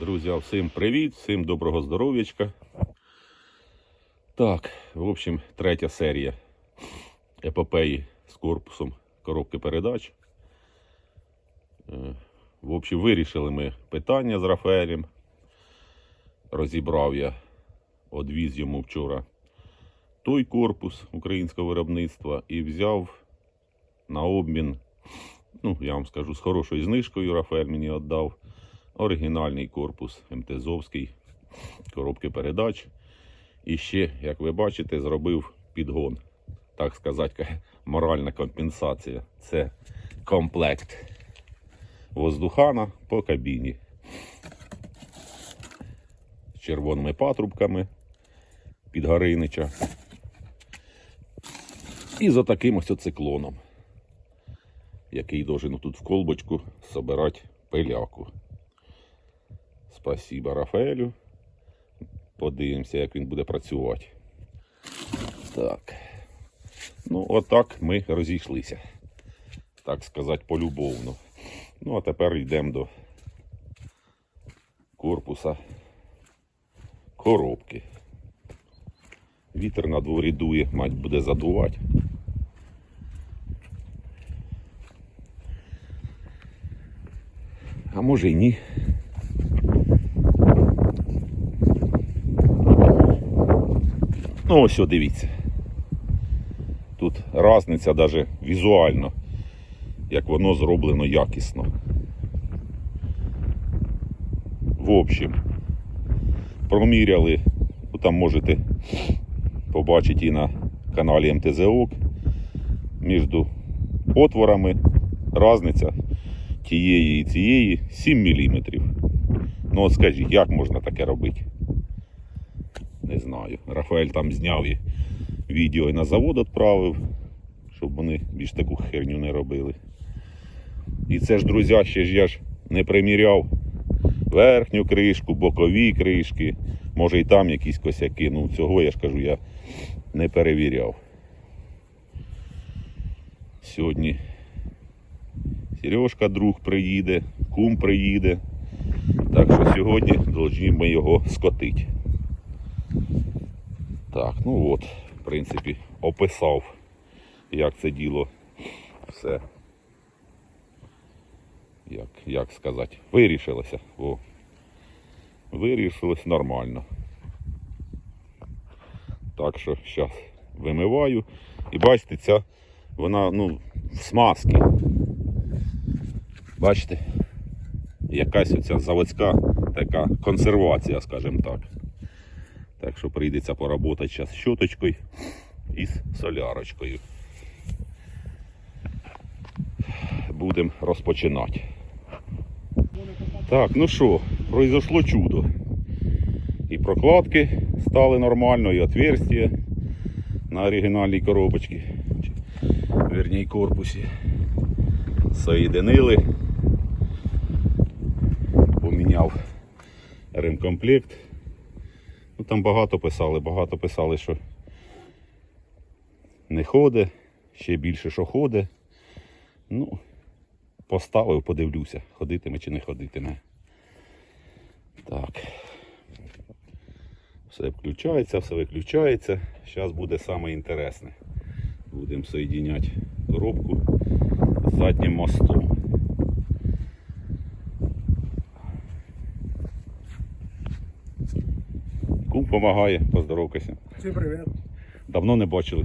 Друзі, всім привіт, всім доброго здоров'ячка. Так, в общем, третя серія епопеї з корпусом коробки передач. Е, В общем, вирішили ми питання з Рафаелем. Розібрав я, одвіз йому вчора той корпус українського виробництва і взяв на обмін, ну, я вам скажу, з хорошою знижкою Рафаель мені віддав оригінальний корпус МТЗовський, коробки передач. І ще, як ви бачите, зробив підгон. Так сказати, моральна компенсація. Це комплект воздухана по кабіні. З червоними патрубками під Гаринича. І за таким ось циклоном, який должен тут в колбочку собирати пиляку. Спасибо Рафаелю. Подивимося, як він буде працювати. Так. Ну, отак ми розійшлися. Так сказати, полюбовно. Ну, а тепер йдемо до корпуса коробки. Вітер на дворі дує, мать буде задувати. А може й ні. Ну, ось, дивіться. Тут різниця навіть візуально, як воно зроблено якісно. В общем, проміряли, ну, там можете побачити і на каналі МТЗОК. Між отворами різниця тієї і цієї 7 мм. Ну от скажіть, як можна таке робити? Не знаю. Рафаель там зняв і відео і на завод відправив, щоб вони більш таку херню не робили. І це ж, друзі, ще ж я ж не приміряв верхню кришку, бокові кришки, може і там якісь косяки. Ну цього я ж кажу, я не перевіряв. Сьогодні Сережка друг приїде, кум приїде. Так що сьогодні повинні ми його скотити. Так, ну от, в принципі, описав, як це діло все. Як, як сказати, вирішилося. О, вирішилось нормально. Так що зараз вимиваю. І бачите, ця вона ну, в смазці. Бачите? Якась оця заводська така консервація, скажімо так. Так що прийдеться поработати зараз щоточкою і з солярочкою. Будемо розпочинати. Так, ну що, произошло чудо. І прокладки стали нормально, і отверстия на оригінальній коробочці. Верній корпусі. Соєдинили. Поміняв ремкомплект. Ну, там багато писали, багато писали, що не ходить, ще більше, що ходить. Ну, поставив, подивлюся, ходитиме чи не ходитиме. Так. Все включається, все виключається. Зараз буде саме. Будемо соєдиняти коробку з заднім мостом. Кум допомагає, поздоровкайся. Всім привіт. Давно не бачили.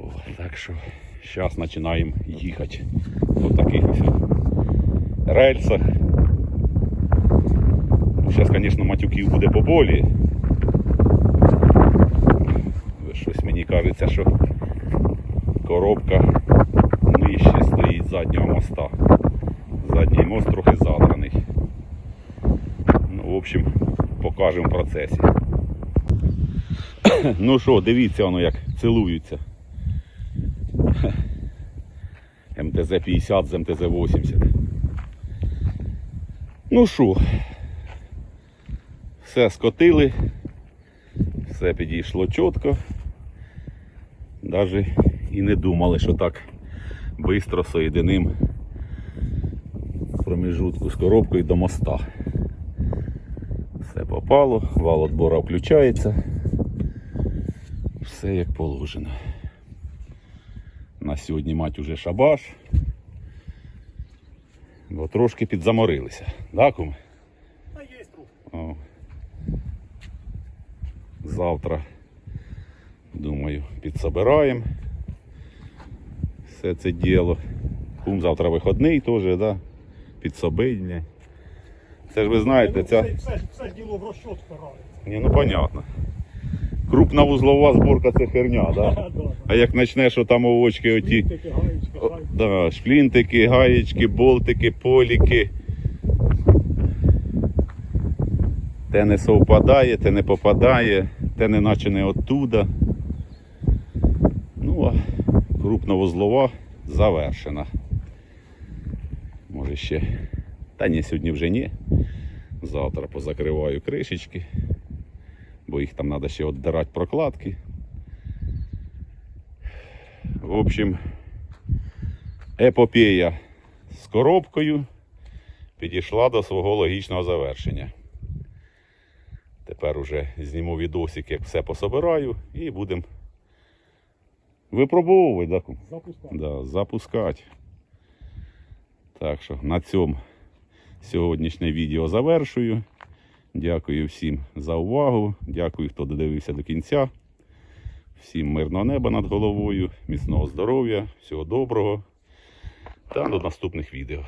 О, так що зараз починаємо їхати по таких ось рельсах. Зараз, звісно, матюків буде поболі. Щось мені кажеться, що коробка нижче стоїть заднього моста. Задній мост трохи задраний. Общем, покажемо в процесі. Ну що, дивіться воно як цілуються. МТЗ-50 з МТЗ-80. Ну що, все скотили, все підійшло чітко. Навіть і не думали, що так швидко соєдиним проміжутку з коробкою до моста. Попало, вал отбора включається. Все як положено. На сьогодні мать уже шабаш. Бо трошки підзаморилися. Да, кум? Та є. О. Завтра, думаю, підсобираємо все це діло. Кум завтра виходний теж, да? підсобить. Це ж ви знаєте, ця. Все, все діло в розчот впирається. Ні, ну понятно. Крупна вузлова зборка це херня, да? А як почнеш отам овочки оті. Да, шплінтики, гаєчки, болтики, поліки. Те не совпадає, те не попадає, те не наче не оттуда. Ну, а крупновузлова завершена. Може ще. Та ні, сьогодні вже ні. Завтра позакриваю кришечки, бо їх там треба ще віддирати прокладки. В общем, епопея з коробкою підійшла до свого логічного завершення. Тепер уже зніму відосик, як все пособираю, і будемо випробовувати, да. Запускати. Да, запускати. Так що на цьому сьогоднішнє відео завершую. Дякую всім за увагу. Дякую, хто додивився до кінця. Всім мирного неба над головою, міцного здоров'я, всього доброго та до наступних відео.